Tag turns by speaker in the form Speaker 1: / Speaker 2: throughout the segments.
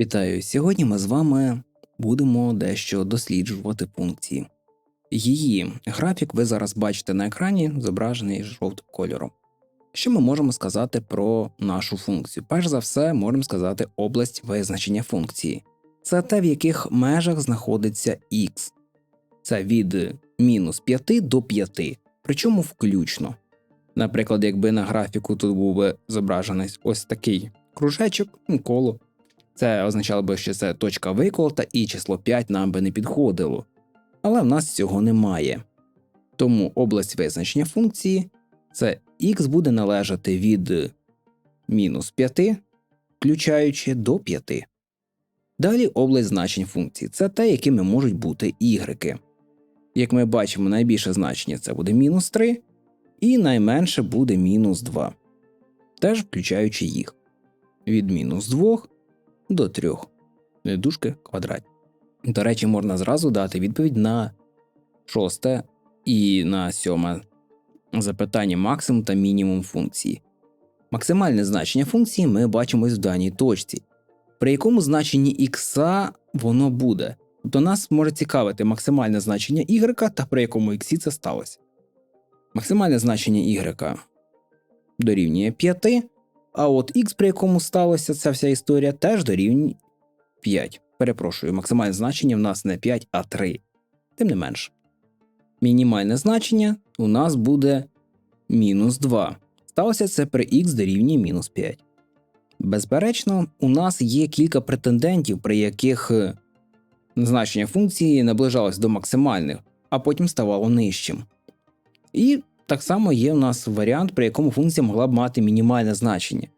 Speaker 1: Вітаю! Сьогодні ми з вами будемо дещо досліджувати функції. Її графік ви зараз бачите на екрані, зображений жовтим кольором. Що ми можемо сказати про нашу функцію? Перш за все, можемо сказати область визначення функції. Це те, в яких межах знаходиться x. Це від мінус 5 до 5, причому включно. Наприклад, якби на графіку тут був би зображений ось такий кружечок, коло, це означало би, що це точка виколота і число 5 нам би не підходило. Але в нас цього немає. Тому область визначення функції це x буде належати від мінус 5, включаючи до 5. Далі область значень функції це те, якими можуть бути ігреки. Як ми бачимо, найбільше значення це буде мінус 3, і найменше буде мінус 2, теж включаючи їх від мінус 2 до 3 дужки квадратні. До речі, можна зразу дати відповідь на шосте і на сьоме запитання максимум та мінімум функції. Максимальне значення функції ми бачимо в даній точці, при якому значенні х воно буде. Тобто нас може цікавити максимальне значення y та при якому х це сталося. Максимальне значення y дорівнює 5, а от х, при якому сталося ця вся історія, теж дорівнює 5. Перепрошую, максимальне значення в нас не 5, а 3. Тим не менш. Мінімальне значення у нас буде мінус 2. Сталося це при х дорівнює мінус 5. Безперечно, у нас є кілька претендентів, при яких е, значення функції наближалось до максимальних, а потім ставало нижчим. І так само є у нас варіант, при якому функція могла б мати мінімальне значення.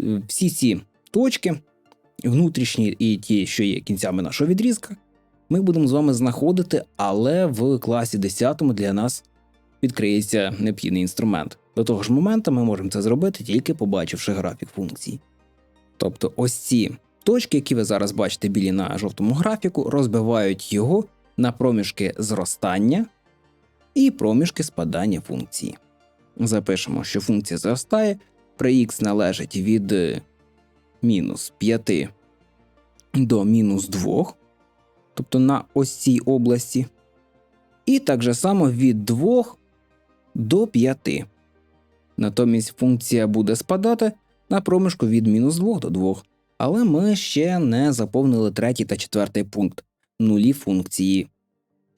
Speaker 1: Е, всі ці точки, внутрішні і ті, що є кінцями нашого відрізка, ми будемо з вами знаходити, але в класі 10 для нас відкриється необхідний інструмент. До того ж моменту ми можемо це зробити, тільки побачивши графік функцій. Тобто ось ці точки, які ви зараз бачите білі на жовтому графіку, розбивають його на проміжки зростання і проміжки спадання функції. Запишемо, що функція зростає, при х належить від мінус 5 до мінус 2, тобто на ось цій області, і так же само від 2 до 5. Натомість функція буде спадати на проміжку від мінус 2 до 2. Але ми ще не заповнили третій та четвертий пункт нулі функції.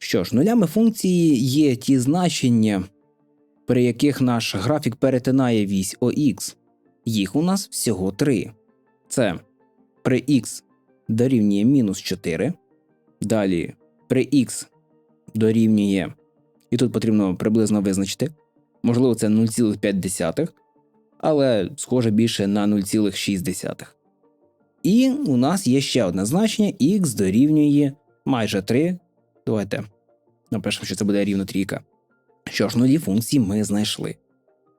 Speaker 1: Що ж, нулями функції є ті значення, при яких наш графік перетинає вісь ОХ. Їх у нас всього три. Це при х дорівнює мінус 4. Далі при х дорівнює, і тут потрібно приблизно визначити, можливо, це 0,5, але схоже більше на 0,6. І у нас є ще одне значення х дорівнює майже 3. Давайте напишемо, що це буде рівно трійка. Що ж, нулі функції ми знайшли.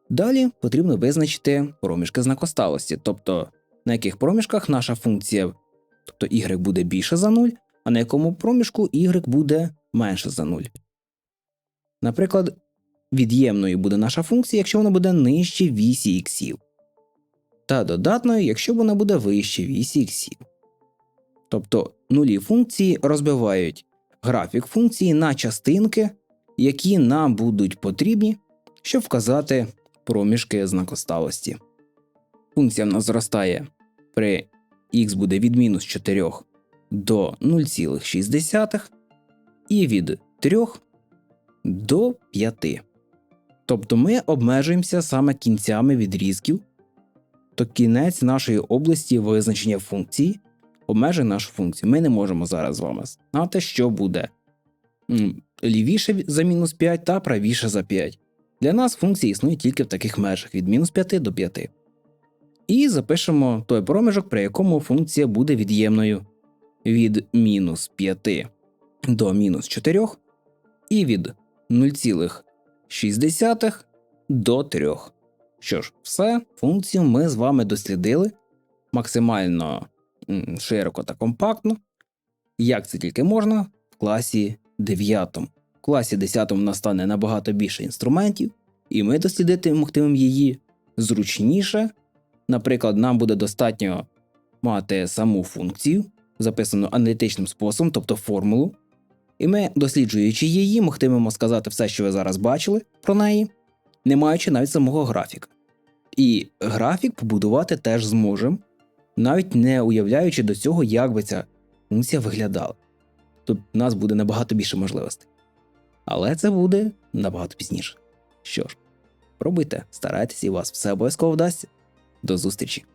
Speaker 1: Далі потрібно визначити проміжки знакосталості, тобто на яких проміжках наша функція, тобто y буде більше за 0, а на якому проміжку y буде менше за 0. Наприклад, від'ємною буде наша функція, якщо вона буде нижче вісі іксів, та додатною, якщо вона буде вище вісі іксів. Тобто нулі функції розбивають графік функції на частинки, які нам будуть потрібні, щоб вказати проміжки знакосталості. Функція в нас зростає при х буде від мінус 4 до 0,6 і від 3 до 5. Тобто ми обмежуємося саме кінцями відрізків, то кінець нашої області визначення функції обмежує нашу функцію. Ми не можемо зараз з вами знати, що буде лівіше за мінус 5 та правіше за 5. Для нас функція існує тільки в таких межах від мінус 5 до 5. І запишемо той проміжок, при якому функція буде від'ємною від мінус 5 до мінус 4 і від 0,6 до 3. Що ж, все, функцію ми з вами дослідили максимально широко та компактно, як це тільки можна в класі 9. В класі 10 настане набагато більше інструментів, і ми дослідити могтимемо її зручніше. Наприклад, нам буде достатньо мати саму функцію, записану аналітичним способом, тобто формулу, і ми, досліджуючи її, могтимемо сказати все, що ви зараз бачили про неї, не маючи навіть самого графіка. І графік побудувати теж зможемо, навіть не уявляючи до цього, як би ця функція виглядала. Тут в нас буде набагато більше можливостей. Але це буде набагато пізніше. Що ж, пробуйте, старайтеся і у вас все обов'язково вдасться. До зустрічі!